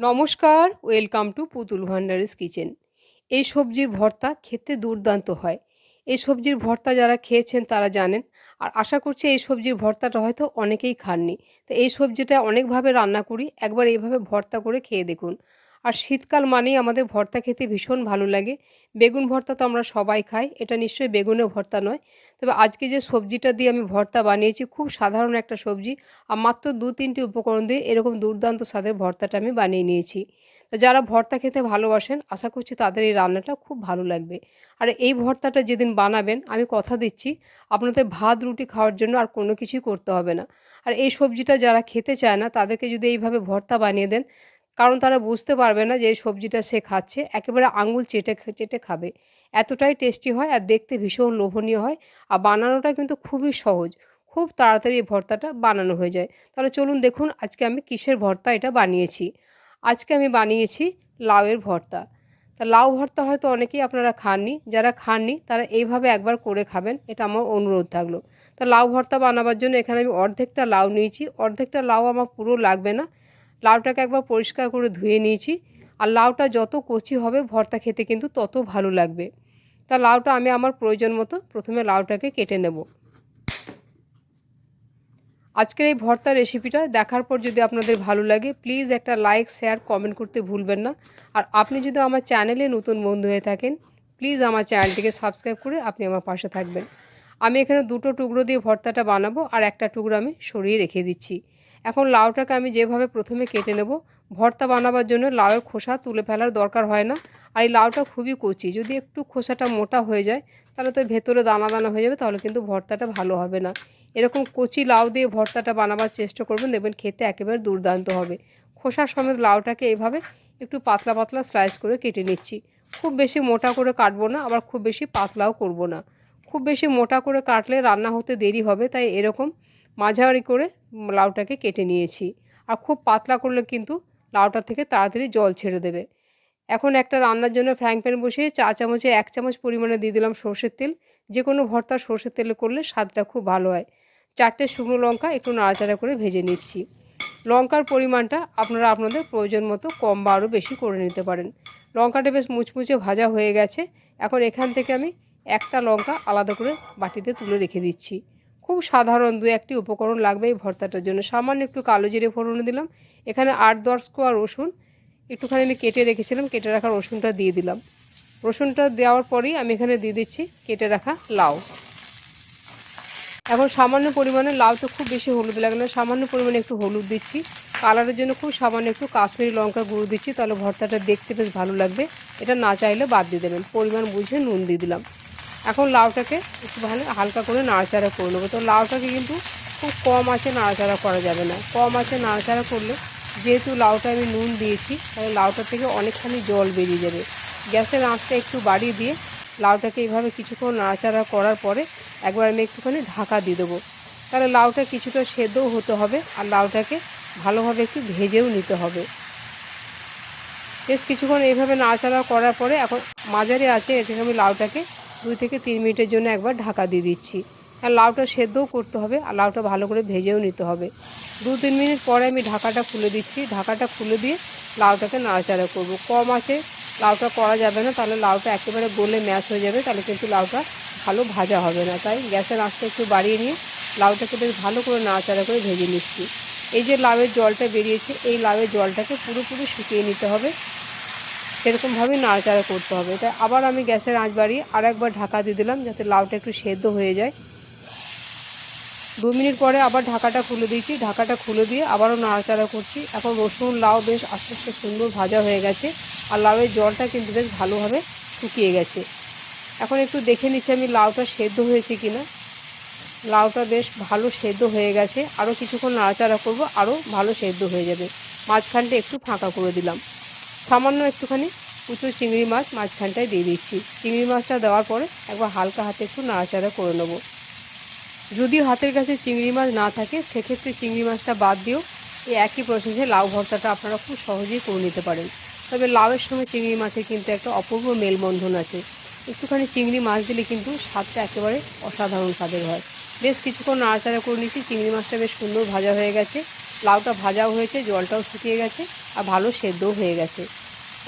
নমস্কার, welcome to পুতুল ভান্ডারিস kitchen. এই সবজির ভর্তা খেতে দুর্দান্ত হয়। এই সবজির ভর্তা যারা খেয়েছেন তারা জানেন, আর আশা করছি এই সবজির ভর্তাটা হয়তো অনেকেই খাননি। তো এই সবজিটা অনেকভাবে রান্না করি, একবার এইভাবে ভর্তা করে খেয়ে দেখুন। আর শীতকাল মানেই আমাদের ভর্তা খেতে ভীষণ ভালো লাগে। বেগুন ভর্তা তো আমরা সবাই খাই, এটা নিশ্চয়ই বেগুনের ভর্তা নয়। তবে আজকে যে সবজিটা দিয়ে আমি ভর্তা বানিয়েছি, খুব সাধারণ একটা সবজি আর মাত্র দু তিনটি উপকরণ দিয়ে এরকম দুর্দান্ত স্বাদের ভর্তাটা আমি বানিয়ে নিয়েছি। তো যারা ভর্তা খেতে ভালোবাসেন, আশা করছি তাদের এই রান্নাটা খুব ভালো লাগবে। আর এই ভর্তাটা যেদিন বানাবেন, আমি কথা দিচ্ছি, আপনাদের ভাত, রুটি খাওয়ার জন্য আর কোনো কিছুই করতে হবে না। আর এই সবজিটা যারা খেতে চায় না, তাদেরকে যদি এইভাবে ভর্তা বানিয়ে দেন কারণ তারা বুঝতে পারবে না যে এই সবজিটা সে খাচ্ছে। একেবারে আঙুল চেটে চেটে খাবে। এতটাই টেস্টি হয় আর দেখতে ভীষণ লোভনীয় হয়। আর বানানোটা কিন্তু খুবই সহজ। খুব তাড়াতাড়ি এই ভর্তাটা বানানো হয়ে যায়। তাহলে চলুন দেখুন আজকে আমি কিসের ভর্তা এটা বানিয়েছি। আজকে আমি বানিয়েছি লাউয়ের ভর্তা। তা লাউ ভর্তা হয়তো অনেকেই আপনারা খাননি। যারা খাননি, তারা এইভাবে একবার করে খাবেন। এটা আমার অনুরোধ থাকল। তা লাউ ভর্তা বানাবার জন্য এখানে আমি অর্ধেকটা লাউ নিয়েছি। অর্ধেকটা লাউ আমার পুরো লাগবে না। লাউটাকে একবার পরিষ্কার করে ধুয়ে নিয়েছি। আর লাউটা যত কচি হবে ভর্তা খেতে কিন্তু তত ভালো লাগবে। তা লাউটা আমি আমার প্রয়োজন মতো প্রথমে লাউটাকে কেটে নেব। আজকের এই ভর্তা রেসিপিটা দেখার পর যদি আপনাদের ভালো লাগে প্লিজ একটা লাইক শেয়ার কমেন্ট করতে ভুলবেন না। আর আপনি যদি আমার চ্যানেলে নতুন বন্ধু হয়ে থাকেন প্লিজ আমার চ্যানেলটিকে সাবস্ক্রাইব করে আপনি আমার পাশে থাকবেন। আমি এখানে দুটো টুকরো দিয়ে ভর্তাটা বানাবো আর একটা টুকরো আমি সরিয়ে রেখে দিচ্ছি। এখন লাউটাকে আমি যেভাবে প্রথমে কেটে নেব, ভর্তা বানাবার জন্য লাউয়ের খোসা তুলে ফেলার দরকার হয় না। আর এই লাউটা খুবই কচি, যদি একটু খোসাটা মোটা হয়ে যায়, তাহলে তো ভেতরে দানা দানা হয়ে যাবে, তাহলে কিন্তু ভর্তাটা ভালো হবে না। এরকম কচি লাউ দিয়ে ভর্তাটা বানাবার চেষ্টা করবেন, দেখবেন খেতে একেবারে দুর্দান্ত হবে। খোসা সমেত লাউটাকে এইভাবে একটু পাতলা পাতলা স্লাইস করে কেটে নিচ্ছি। খুব বেশি মোটা করে কাটবো না, আবার খুব বেশি পাতলাও করব না। খুব বেশি মোটা করে কাটলে রান্না হতে দেরি হবে, তাই এরকম মাঝারি করে লাউটাকে কেটে নিয়েছি। আর খুব পাতলা করলে কিন্তু লাউটা থেকে তাড়াতাড়ি জল ছেড়ে দেবে। এখন একটা রান্নার জন্য ফ্রাইং প্যান বসিয়ে চা চামচে এক চামচ পরিমাণে দিয়ে দিলাম সর্ষের তেল। যে কোনো ভর্তা সর্ষের তেলে করলে স্বাদটা খুব ভালো হয়। চারটে শুকনো লঙ্কা একটু নাড়াচাড়া করে ভেজে নিচ্ছি। লঙ্কার পরিমাণটা আপনারা আপনাদের প্রয়োজন মতো কম বা আরও বেশি করে নিতে পারেন। লঙ্কাটা বেশ মুচমুচে ভাজা হয়ে গেছে। এখন এখান থেকে আমি একটা লঙ্কা আলাদা করে বাটিতে তুলে রেখে দিচ্ছি। খুব সাধারণ দু একটি উপকরণ লাগবে এই ভর্তাটার জন্য। সামান্য একটু কালো জিরে ফোড়নে দিলাম। এখানে আট, দশ কোয়া রসুন একটুখানি আমি কেটে রেখেছিলাম, কেটে রাখা রসুনটা দিয়ে দিলাম। রসুনটা দেওয়ার পরেই আমি এখানে দিয়ে দিচ্ছি কেটে রাখা লাউ। এখন সামান্য পরিমাণে লাউ তো খুব বেশি হলুদ লাগে না, সামান্য পরিমাণে একটু হলুদ দিচ্ছি। কালারের জন্য খুব সামান্য একটু কাশ্মীরি লঙ্কা গুঁড়ো দিচ্ছি, তাহলে ভর্তাটা দেখতে বেশ ভালো লাগবে। এটা না চাইলে বাদ দিয়ে দেবেন। পরিমাণ বুঝে নুন দিয়ে দিলাম। এখন লাউটাকে একটু ভালো হালকা করে নাড়াচাড়া করে নেব। তো লাউটাকে কিন্তু খুব কম আছে নাড়াচাড়া করা যাবে না। কম আছে নাড়াচাড়া করলে যেহেতু লাউটা আমি নুন দিয়েছি, তাহলে লাউটা থেকে অনেকখানি জল বেরিয়ে যাবে। গ্যাসের আঁচটা একটু বাড়িয়ে দিয়ে লাউটাকে এইভাবে কিছুক্ষণ নাড়াচাড়া করার পরে একবার আমি একটুখানি ঢাকা দিয়ে দেবো। তাহলে লাউটা কিছুটা সেদ্ধও হতে হবে আর লাউটাকে ভালোভাবে একটু ভেজেও নিতে হবে। বেশ কিছুক্ষণ এইভাবে নাড়াচাড়া করার পরে এখন মাঝারি আছে এটাকে আমি লাউটাকে দুই থেকে তিন মিনিটের জন্য একবার ঢাকা দিয়ে দিচ্ছি। আর লাউটা সেদ্ধও করতে হবে, আর লাউটা ভালো করে ভেজেও নিতে হবে। দু তিন মিনিট পরে আমি ঢাকাটা খুলে দিচ্ছি। ঢাকাটা খুলে দিয়ে লাউটাকে নাড়াচাড়া করব। কম আছে, লাউটা করা যাবে না, তাহলে লাউটা একেবারে গলে ম্যাশ হয়ে যাবে, তাহলে কিন্তু লাউটা ভালো ভাজা হবে না। তাই গ্যাসের আঁচটা একটু বাড়িয়ে নিয়ে লাউটাকে বেশ ভালো করে নাড়াচাড়া করে ভেজে নিচ্ছি। এই যে লাউয়ের জলটা বেরিয়েছে, এই লাউয়ের জলটাকে পুরোপুরি শুকিয়ে নিতে হবে। সেরকমভাবেই নাড়াচাড়া করতে হবে। তাই আবার আমি গ্যাসের আঁচ বাড়িয়ে আর একবার ঢাকা দিয়ে দিলাম যাতে লাউটা একটু সেদ্ধ হয়ে যায়। দু মিনিট পরে আবার ঢাকাটা খুলে দিয়েছি। ঢাকাটা খুলে দিয়ে আবারও নাড়াচাড়া করছি। এখন রসুন, লাউ বেশ আস্তে আস্তে সুন্দর ভাজা হয়ে গেছে। আর লাউয়ের জলটা কিন্তু বেশ ভালোভাবে শুকিয়ে গেছে। এখন একটু দেখে নিচ্ছি আমি লাউটা সেদ্ধ হয়েছে কি না লাউটা বেশ ভালো সেদ্ধ হয়ে গেছে। আরও কিছুক্ষণ নাড়াচাড়া করব, আরও ভালো সেদ্ধ হয়ে যাবে। মাঝখানটা একটু ফাঁকা করে দিলাম। সামান্য একটুখানি কুচো চিংড়ি মাছ মাঝখানটায় দিয়ে দিচ্ছি। চিংড়ি মাছটা দেওয়ার পরে একবার হালকা হাতে একটু নাড়াচাড়া করে নেব। যদি হাতের কাছে চিংড়ি মাছ না থাকে, সেক্ষেত্রে চিংড়ি মাছটা বাদ দিয়েও এই একই প্রসেসে লাউ ভর্তাটা আপনারা খুব সহজেই করে নিতে পারেন। তবে লাউয়ের সঙ্গে চিংড়ি মাছের কিন্তু একটা অপূর্ব মেলবন্ধন আছে। একটুখানি চিংড়ি মাছ দিলে কিন্তু স্বাদটা একেবারে অসাধারণ স্বাদের হয়। বেশ কিছুক্ষণ নাড়াচাড়া করে নিচ্ছি চিংড়ি মাছটা বেশ সুন্দর ভাজা হয়ে গেছে। লাউটা ভাজাও হয়েছে, জলটাও শুকিয়ে গেছে আর ভালো সেদ্ধও হয়ে গেছে।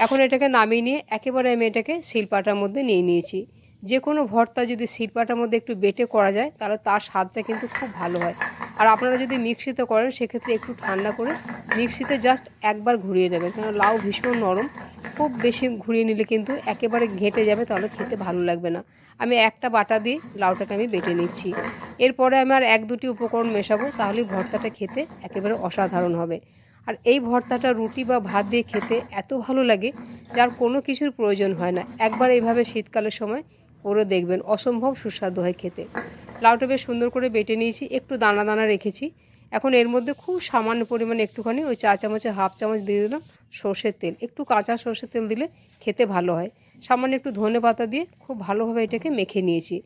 এখন এটাকে নামিয়ে নিয়ে একেবারে আমি এটাকে শিলপাটার মধ্যে নিয়ে নিয়েছি। যে কোনো ভর্তা যদি শিলপাটার মধ্যে একটু বেটে করা যায়, তাহলে তার স্বাদটা কিন্তু খুব ভালো হয়। আর আপনারা যদি মিক্সিতে করেন, সেক্ষেত্রে একটু ঠান্ডা করে মিক্সিতে জাস্ট একবার ঘুরিয়ে নেবেন। কারণ লাউ ভীষণ নরম। খুব বেশি ঘুরিয়ে নিলে কিন্তু একেবারে ঘেটে যাবে, তাহলে খেতে ভালো লাগবে না। আমি একটা বাটা দিয়ে লাউটাকে আমি বেটে নিচ্ছি। এরপরে আমি আর এক দুটি উপকরণ মেশাবো, তাহলে ভর্তাটা খেতে একেবারে অসাধারণ হবে। আর এই ভর্তাটা রুটি বা ভাত দিয়ে খেতে এত ভালো লাগে, যার কোনো কিছুর প্রয়োজন হয় না। একবার এইভাবে শীতকালের সময় করে দেখবেন, অসম্ভব সুস্বাদু হয় খেতে। লাউটা বেশ সুন্দর করে বেটে নিয়েছি, একটু দানা দানা রেখেছি। এখন এর মধ্যে খুব সামান্য পরিমাণে একটুখানি ওই চা চামচে, হাফ চামচ দিয়ে দিলাম সর্ষের তেল। একটু কাঁচা সর্ষের তেল দিলে খেতে ভালো হয়। সামান্য একটু ধনে পাতা দিয়ে খুব ভালোভাবে এটাকে মেখে নিয়েছি।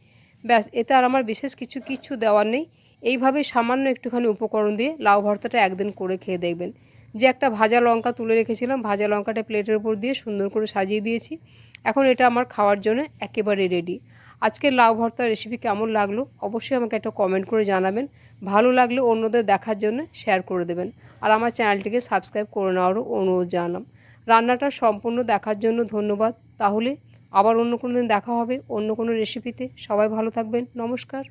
ব্যাস, এতে আর আমার বিশেষ কিছু কিচ্ছু দেওয়ার নেই। এইভাবে সামান্য একটুখানি উপকরণ দিয়ে লাউ ভর্তাটা একদিন করে খেয়ে দেখবেন। যে একটা ভাজা লঙ্কা তুলে রেখেছিলাম, ভাজা লঙ্কাটা প্লেটের উপর দিয়ে সুন্দর করে সাজিয়ে দিয়েছি। এখন এটা আমার খাওয়ার জন্য একেবারে রেডি আজকের লাউ ভর্তার রেসিপি কেমন লাগল অবশ্যই আমাকে একটা কমেন্ট করে জানাবেন। ভালো লাগলে অন্যদের দেখার জন্য শেয়ার করে দেবেন। আর আমার চ্যানেলটিকে সাবস্ক্রাইব করে নেওয়ারও অনুরোধ জানাম রান্নাটা সম্পূর্ণ দেখার জন্য ধন্যবাদ। তাহলে আবার অন্য কোনো দিন দেখা হবে অন্য কোনো রেসিপিতে সবাই ভালো থাকবেন। নমস্কার।